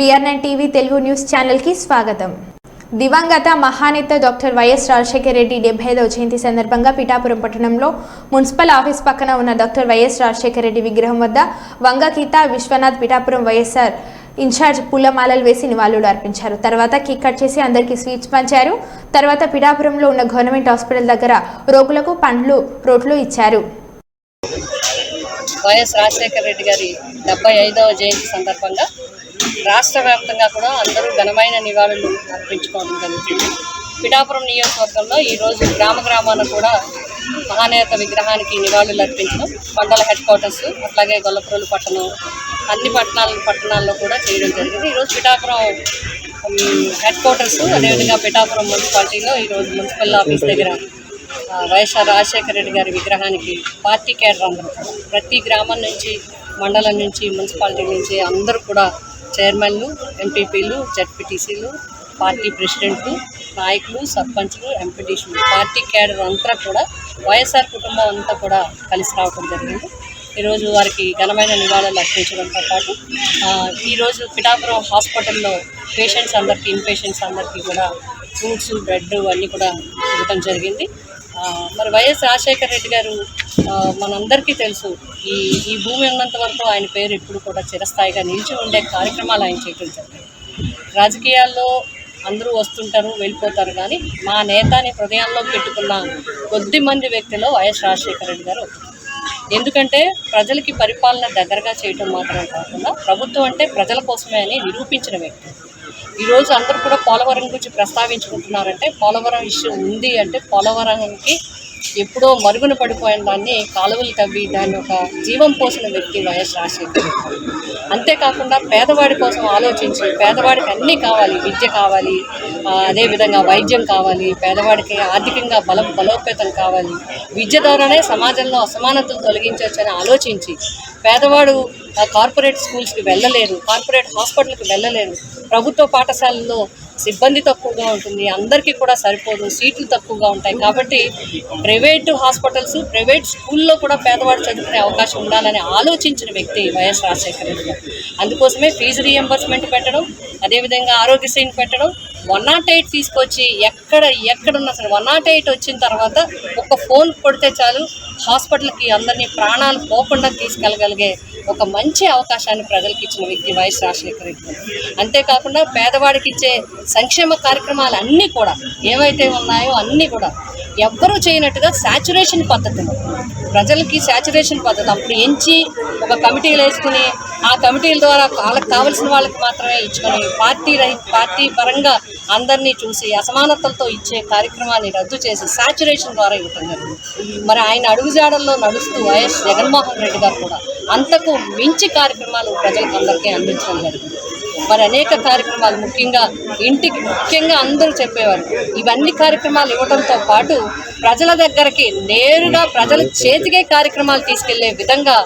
VR nine TV Telugu news ఛానల్కి స్వాగతం. దివంగత మహానేత డాక్టర్ వైఎస్ రాజశేఖర రెడ్డి డెబ్బై ఐదవ జయంతి సందర్భంగా పిఠాపురం పట్టణంలో మున్సిపల్ ఆఫీస్ పక్కన ఉన్న డాక్టర్ వైఎస్ రాజశేఖర రెడ్డి విగ్రహం వద్ద వంగకీత విశ్వనాథ్ పిఠాపురం వైఎస్ఆర్ ఇన్ఛార్జ్ పూలమాలలు వేసి నివాళులు అర్పించారు. తర్వాత కేక్ కట్ చేసి అందరికీ స్వీట్స్ పంచారు. తర్వాత పిఠాపురంలో ఉన్న గవర్నమెంట్ హాస్పిటల్ దగ్గర రోగులకు పండ్లు రోట్లు ఇచ్చారు. వైఎస్ రాజశేఖర రెడ్డి గారి డెబ్బై ఐదవ జయంతి సందర్భంగా రాష్ట్ర వ్యాప్తంగా కూడా అందరూ ఘనమైన నివాళులు అర్పించుకోవడం జరుగుతుంది. పిఠాపురం నియోజకవర్గంలో ఈరోజు గ్రామ గ్రామాన కూడా మహానేత విగ్రహానికి నివాళులు అర్పించడం మండల హెడ్ క్వార్టర్స్ అట్లాగే గొల్లపురం పట్టణం అన్ని పట్టణాల పట్టణాల్లో కూడా చేయడం జరిగింది. ఈరోజు పిఠాపురం హెడ్ క్వార్టర్స్ అదేవిధంగా పిఠాపురం మున్సిపాలిటీలో ఈరోజు మున్సిపల్ ఆఫీస్ దగ్గర వైఎస్ఆర్ రాజశేఖర రెడ్డి గారి విగ్రహానికి పార్టీ కేడర్ అందరూ ప్రతి గ్రామం నుంచి మండలం నుంచి మున్సిపాలిటీ నుంచి అందరూ కూడా చైర్మన్లు ఎంపీపీలు జడ్పీటీసీలు పార్టీ ప్రెసిడెంట్లు నాయకులు సర్పంచ్లు ఎంపీటీసీలు పార్టీ కేడర్ అంతా కూడా వైఎస్ఆర్ కుటుంబం అంతా కూడా కలిసి రావడం జరిగింది. ఈరోజు వారికి ఘనమైన నివాళులు అర్పించడంతో పాటు ఈరోజు పిఠాపురం హాస్పిటల్లో పేషెంట్స్ అందరికీ ఇన్పేషెంట్స్ అందరికీ కూడా ఫ్రూట్స్ బ్రెడ్ అన్నీ కూడా ఇవ్వడం జరిగింది. మరి వైఎస్ రాజశేఖర రెడ్డి గారు మనందరికీ తెలుసు ఈ ఈ భూమి ఉన్నంత వరకు ఆయన పేరు ఎప్పుడు కూడా చిరస్థాయిగా నిలిచి ఉండే కార్యక్రమాలు ఆయన చేయడం జరిగింది. రాజకీయాల్లో అందరూ వస్తుంటారు వెళ్ళిపోతారు కానీ మా నేతని హృదయాల్లో పెట్టుకున్న కొద్ది మంది వ్యక్తిలో వైఎస్ రాజశేఖర రెడ్డి గారు ఎందుకంటే ప్రజలకి పరిపాలన దగ్గరగా చేయటం మాత్రమే కాకుండా ప్రభుత్వం అంటే ప్రజల కోసమే అని నిరూపించిన వ్యక్తి. ఈరోజు అందరూ కూడా పోలవరం గురించి ప్రస్తావించుకుంటున్నారంటే పోలవరం ఇష్యూ ఉంది అంటే పోలవరంకి ఎప్పుడో మరుగున పడిపోయిన దాన్ని కాలువలు తవ్వి దాన్ని ఒక జీవం పోసిన వ్యక్తి వైఎస్ రాజశేఖర్ అంతేకాకుండా పేదవాడి కోసం ఆలోచించి పేదవాడికి అన్నీ కావాలి విద్య కావాలి అదేవిధంగా వైద్యం కావాలి పేదవాడికి ఆర్థికంగా బలం బలోపేతం కావాలి. విద్య ద్వారానే సమాజంలో అసమానతలు తొలగించవచ్చని ఆలోచించి పేదవాడు కార్పొరేట్ స్కూల్స్కి వెళ్ళలేరు కార్పొరేట్ హాస్పిటల్కి వెళ్ళలేరు. ప్రభుత్వ పాఠశాలల్లో సిబ్బంది తక్కువగా ఉంటుంది అందరికీ కూడా సరిపోదు సీట్లు తక్కువగా ఉంటాయి. కాబట్టి ప్రైవేటు హాస్పిటల్స్ ప్రైవేట్ స్కూల్లో కూడా పేదవాడు చదువుకునే అవకాశం ఉండాలని ఆలోచించిన వ్యక్తి వైఎస్ రాజశేఖర రెడ్డి గారు. అందుకోసమే ఫీజు రీఎంబర్స్మెంట్ పెట్టడం అదేవిధంగా ఆరోగ్యశ్రీని పెట్టడం వన్ నాట్ ఎయిట్ తీసుకొచ్చి ఎక్కడ ఎక్కడున్నా సరే వన్ నాట్ ఎయిట్ వచ్చిన తర్వాత ఒక ఫోన్ కొడితే చాలు హాస్పిటల్కి అందరినీ ప్రాణాలు పోకుండా తీసుకెళ్ళగలిగే ఒక మంచి అవకాశాన్ని ప్రజలకు ఇచ్చిన వ్యక్తి వైఎస్ రాజశేఖర రెడ్డి అంతేకాకుండా పేదవాడికి ఇచ్చే సంక్షేమ కార్యక్రమాలు అన్నీ కూడా ఏవైతే ఉన్నాయో అన్నీ కూడా ఎవ్వరూ చేయనట్టుగా శాచురేషన్ పద్ధతిలో ప్రజలకి శాచురేషన్ పద్ధతి. అప్పుడు ఎంచి ఒక కమిటీలు వేసుకుని ఆ కమిటీల ద్వారా వాళ్ళకి కావలసిన వాళ్ళకి మాత్రమే ఇచ్చుకొని పార్టీ రహి పార్టీ పరంగా అందరినీ చూసి అసమానతలతో ఇచ్చే కార్యక్రమాన్ని రద్దు చేసి శాచురేషన్ ద్వారా ఇవ్వటం జరిగింది. మరి ఆయన అడుగుజాడల్లో నడుస్తూ వైఎస్ జగన్మోహన్ రెడ్డి గారు కూడా అంతకు మించి కార్యక్రమాలు ప్రజలకు అందరికీ అందించడం జరిగింది. మరి అనేక కార్యక్రమాలు ముఖ్యంగా ఇంటికి ముఖ్యంగా అందరూ చెప్పేవారు. ఇవన్నీ కార్యక్రమాలు ఇవ్వడంతో పాటు ప్రజల దగ్గరికి నేరుగా ప్రజల చేతికే కార్యక్రమాలు తీసుకెళ్ళే విధంగా